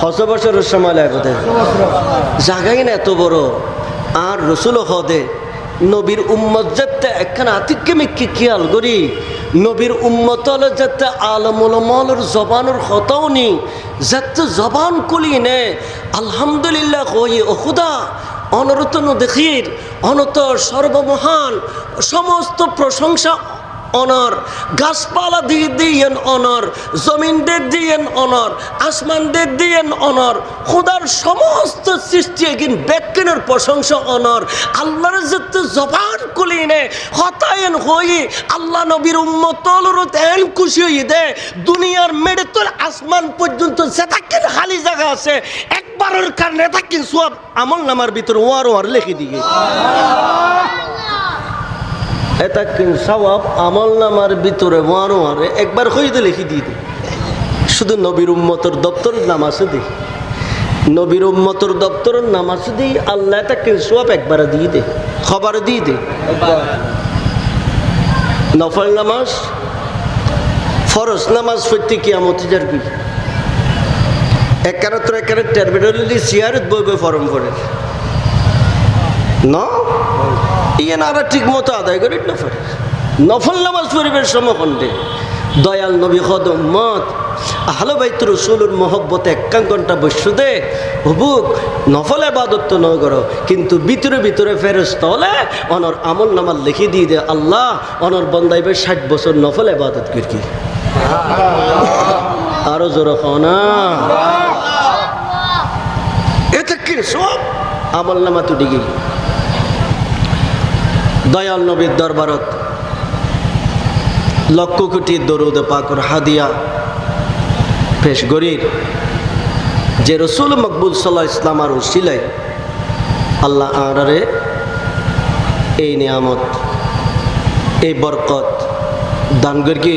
হজ বছরের সময় লাগতে জাগাই না এত বড়। আর রসুল হদে নবীর উম্মত যাতে একখান আতিক্যে মিক্কি খেয়াল করি নবীর উম্মত হলে যাতে আলমুল মলের জবানের হতাও নি, যাতে জবান কলি নে, আলহামদুলিল্লাহ কই খুদা অনরতন দেখির অনত সর্বমহান সমস্ত প্রশংসা অনর, গাছপালা দিয়ে দিয়েন অনর জমিনদের দিয়েন অনর আসমানদের দিয়েন অনর, খুদার সমস্ত সৃষ্টি এগিন ব্যাখ্যানের প্রশংসা অনর, আল্লাহর যত জবান কুলিনে, হতায়ন হই আল্লাহ নবীর উম্মতলর এন খুশি হই দে, দুনিয়ার মেডে তোর আসমান পর্যন্ত যেটাকে খালি জায়গা আছে, একবারের কারণে থাকি সব আমল নামার ভিতর ওয়ার ওয়ার লিখে দিয়ে। এটা সবাব আমল নামার ভিতরে ওয়ারো আরে, একবার হইতে লিখি দিয়ে দে শুধু নবীর উম্মতর দপ্তরের নাম আছে দি নবীর উম্মতর দপ্তরের নাম আছে দি আল্লাহ এটা সব একবার দিয়ে দে খবর দিয়ে দে নফল নামাজ, ফরজ নামাজ ফিরতে কি? আমতি যারবি একারে তোর একারে টার্মিনালি সিয়ারত বইবে ফরম করে ন? ইয়ে না ঠিক মতো আদায় করি নফল। নফল নামাজ পরিবেশ সমখণ্ডে। দয়াল নবী হদ মত আহলো বাইত রসুলুর মহব্বত একান বসু দে। হুবুক, নফল এবাদত ন করো, কিন্তু ভিতরে ভিতরে ফেরস্ত হলে অনর আমল নামাল লিখে দিয়ে দে। আল্লাহ, অনর বন্দাইবে ষাট বছর নফল এবাদত করি আরও জোর না। এটা কি সব আমল নামা তো ডিগি। দয়াল নবীর দরবারত লক্ষ কোটি দরুদ পাকর হাদিয়া। পেশ গরির যে রসুল মকবুল সাল্লাহ ইসলাম আর আল্লাহ আড়ারে এই নিয়ামত, এই বরকত দান করি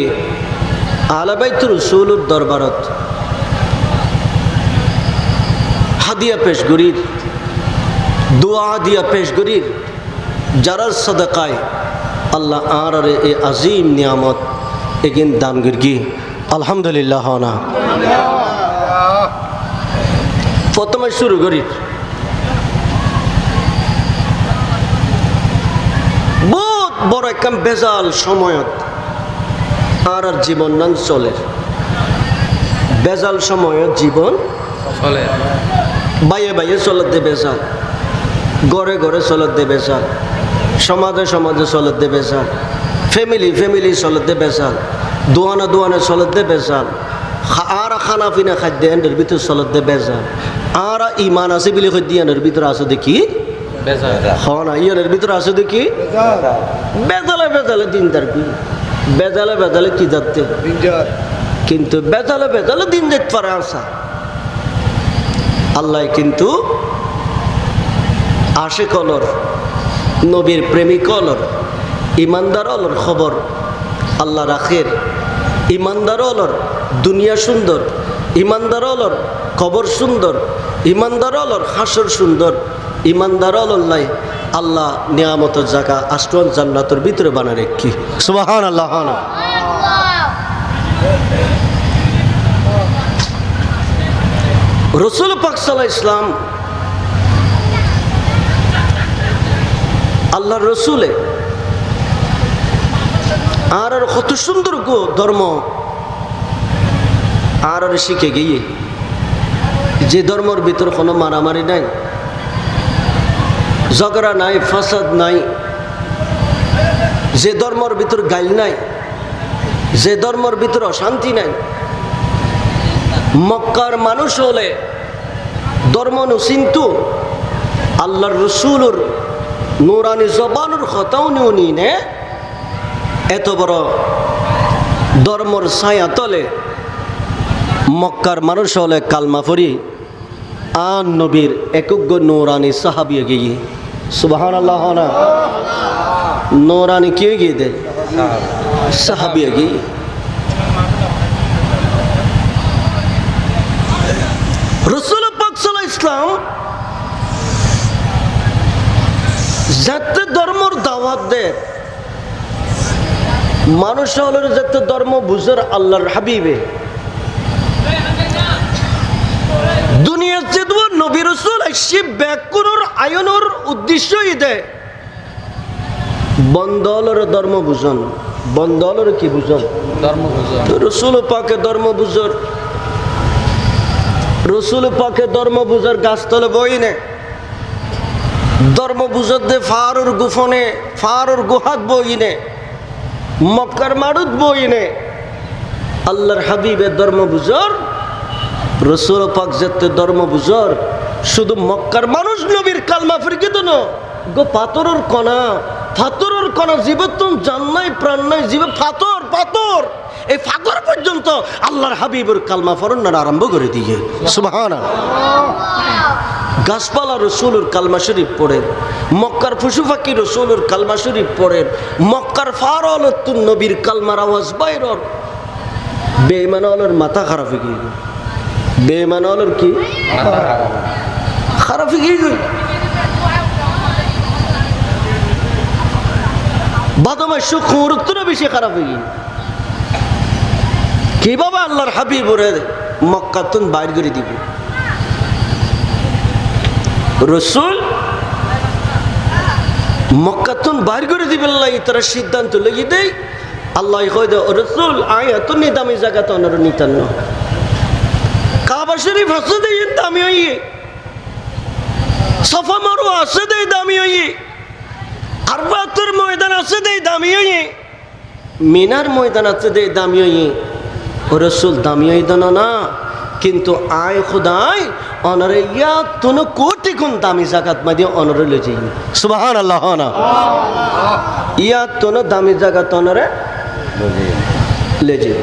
আলাবাইত রসুলুর দরবারত। হাদিয়া পেশ গরির দোয়া দিয়া পেশ গরির যারা সদকায় আল্লাহ আর আরে এ আজিম নিয়ামত এগিন দান গিরগি। আলহামদুলিল্লাহ না। প্রথমে শুরু করি। বহুত বড় একদম বেজাল সময়ত আর আর জীবন নান চলে। বেজাল সময়ত জীবন চলে। বাইয়ে বাইয়ে চলত বেজাল। ঘরে ঘরে চলত দে বেজাল সমাজে সমাজে চলত দে বেজাল ফ্যামিলি ফ্যামিলি চলত দে বেজাল দোয়ানে দোয়ানে চলত দে বেজাল আর খানা পিনা খাদ্য এনের ভিতর চলত দে বেজাল আর ইমান আছে বুলি খাদ্য এনের ভিতর আছে দেখি? ইয়ানের ভিতর আছে দেখি? বেজালে। বেজালে দিন তার কি বেজালে বেজালে কি কিন্তু বেজালে বেজালে দিন যেতে পারে আসা আল্লাহ কিন্তু আশে কলর, নবীর প্রেমিক অলর ইমানদার অলর খবর আল্লাহ রাখের ইমানদার অলর দুনিয়া সুন্দর, ইমানদার অলর খবর সুন্দর, ইমানদার অলর হাসর সুন্দর, ইমানদার অলল্লাই আল্লাহ নিয়ামত জায়গা আষ্টন জান্নাতর ভিতরে বানা রেখি সুবাহান আল্লাহ রসুল পাকসাল্লাহ ইসলাম আল্লাহ রসুলে। আর আর কত সুন্দর গো ধর্ম। আর আর শিখে গিয়ে। যে ধর্মর ভিতর কোনো মারামারি নাই। ঝগড়া নাই, ফাসাদ নাই। যে ধর্মর ভিতর গাইল নাই। যে ধর্মর ভিতর অশান্তি নাই। মক্কার মানুষ হলে ধর্ম নুচিন্তু আল্লাহর রসুলর নুরানি জবানুর খতাও নিও নি নে এত বড় ধর্মর ছায়া তলে মক্কার মানুষ হলে কালমা ফরি আন নবীর একজ্ঞ নৌরানি সাহাবিয়ে গিয়ে সুবাহান আল্লাহ না। নৌরানি কে গিয়ে দে সাহাবিয়ে গিয়ে। রসুল পাকসাল ইসলাম যাতে ধর্মর দাওয়াত দেয় মানুষ হলের যাতে ধর্ম বুঝার আল্লাহর হাবিবে। ব্যাকুণর আয়নর উদ্দেশ্যই দে। বন্দলর ধর্ম বুঝন। বন্দলর কি বুঝন? ধর্ম বুঝুন। রসুল পাকে ধর্ম বুঝর। রসুল পাকে ধর্ম বুঝর গাছতলে বই নে। ধর্ম বুঝর দে ফারুর গুফনে ফারুর গুহাত বই নে মক্কার মারুত বই নে আল্লাহর হাবিবের ধর্ম বুঝর রসুল পাক যেতে ধর্ম বুঝর শুধু মক্কার মানুষ নবীর কালমা ফিরকিত গো পাথরের কণা পাথরের কণা জীবতন জান নাই, প্রাণ নাই, জীবে পাথর পাথর। এই ফাগর পর্যন্ত আল্লাহর হাবিবের কালমা ফরন্নার আরম্ভ করে দিয়ে। সুবহানা গাছপালা রসুলুর কালমা শরীফ পড়েন মক্কার পশু পাখি রসুলুর কালমা শরীফ পড়েন মক্কার ফারল নবীর কালমার আওয়াজ বাইরর বেইমানলের মাথা খারাপ হয়ে গিয়ে বেইমানলের কি? খারাপ হয়ে গিয়ে বাদমাস খুঁড়ত্তর বেশি খারাপ হয়ে গিয়ে কীভাবে আল্লাহর হাবিব ওরে মক্কাতুন বাইর করে দিবে? রসুল মক্কাতুন বাইর করে দিবে আল্লাহ তারা সিদ্ধান্ত লেগে দেয় আল্লাহ কই দে ও রসুল আয় এত নিদামি জায়গা তো অনার নিতান্ন কাবা শরীফ হাসে দেয় দামি হইয়ে। সফা মারো আসে দেয় দামি হইয়ে। আরবাতুর ময়দান আছে দেয় দামি হইয়ে। মিনার ময়দান আছে দেয় দামি হইয়ে। ও রসুল, দামি হইদান না কিন্তু আয় খুদাই অনরে ইয়া তুনো কোটি এখন দামি জাগাত মাদি অনরে লই যাই সুবাহান আল্লাহ না। ইয়া তোন দামি জাগাত অনরে লই যাই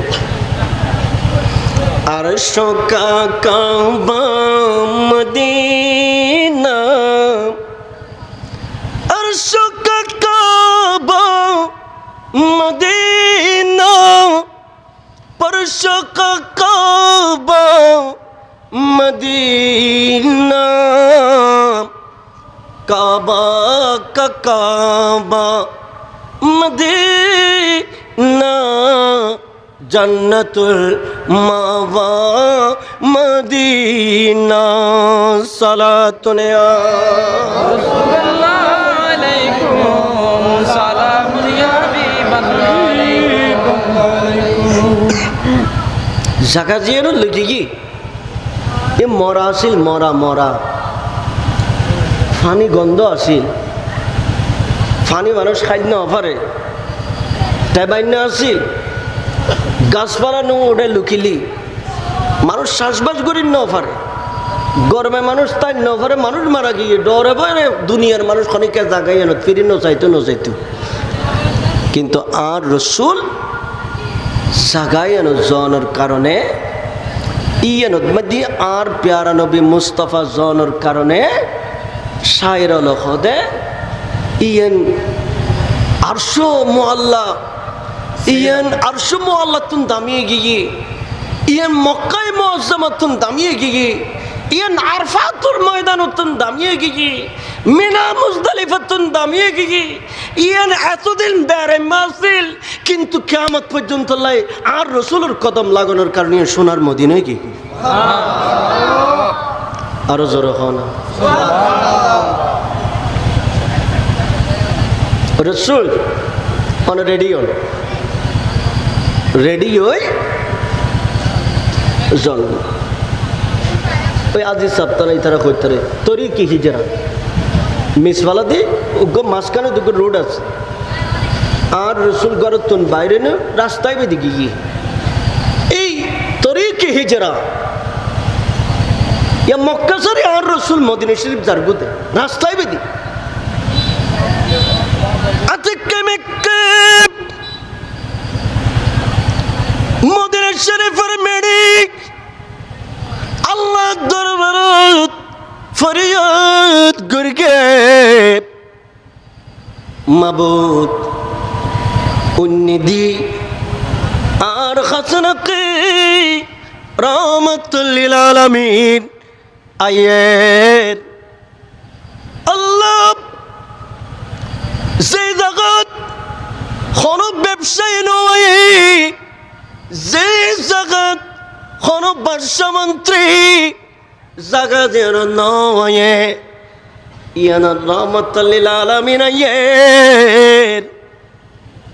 আর শোকা কাবা মদিনা, আর শোকা কাবা Medina পরশোকা Kaaba Medina. Kaaba Kaaba. Medina. জন্নতুল মাবা মদিনা। সালাতুনিয়া রাসূলুল্লাহ জিয়ানো লিখি কি? এ মরা আছিল মরা মরা। ফানি গন্ধ আছিল ফানি মানুষ খাদ্য অফারে। টেবাইন্য আছিল গাছপালা নো ওটা লুকিলি। মানুষ শ্বাসবাস করি ন অফারে। গরমে মানুষ তাই ন মানুষ মারা গিয়ে ডরে বরে দুনিয়ার মানুষ খনিকে জাগাই এনে ফিরি নচাইতো নচাইতো কিন্তু আর রসুল জাগাইয়ানো জনের কারণে আর প্যারা নবী মুস্তফা জনের কারণে দামিয়ে গিয়ে ইয়ান মক্কায় মোয়াজ্জামাতুন দামিয়ে গিয়ে ইয়ান আরফাতুর ময়দানুতুন দামিয়ে গিয়ে মিনা মুজদালিফাতুন দামিয়ে গিয়ে ইয়ান এতদিন বেড়ে মাসিল কিন্তু কেমত পর্যন্ত লাই আর রসুলের কদম লাগানোর কারণে সোনার মদিনায় কি আরও জোর হন রসুল অন রেডিও রেডিওয় জন্ম ওই আজি সপ্তাহ তারা কইতারে তরি কি মিসওয়ালা দি উগ্র মাঝখানে দুটো রোড আছে। আর রসুল গরতন তুন বাইরে নে, রাস্তায় বেদি গিয়ে এই তোরই কি হিজরা? ইয়া মক্কা সরি আর রসুল মদিনা শরীফ জারগুতে রাস্তায় বেদি আতিকে মেক্কে মদিনা শরীফের মেডিক আল্লাহ দরবারত ফরিয়াদ গরগে মাবুদ উন্নিদি আর খাসনকে রহমতুল্লিল আলমিন আয়ের আল্লাহ সেই জগৎ কোনো ব্যবসায়ী নয় যে জগৎ কোনো বর্ষমন্ত্রী জাগা যেন নয়। ইয়ানার রহমতুল্লিল আলমিন আইয়ের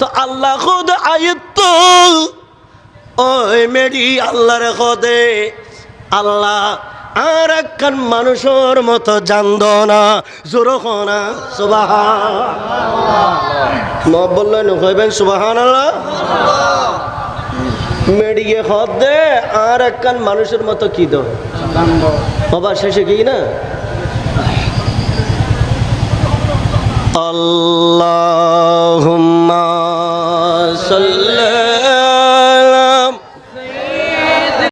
তো আল্লাহ খুদ আয়ত্ত। ওই মেরি আল্লাহর খদে। আল্লাহ আর একখান মানুষের মতো জানদ না জোরখনা সুবাহ ন হইবেন সুবাহান আল্লাহ মেডিকে খদ দে আর একখান মানুষের মতো কি দো বাবা শেষে কি না? اللهم صل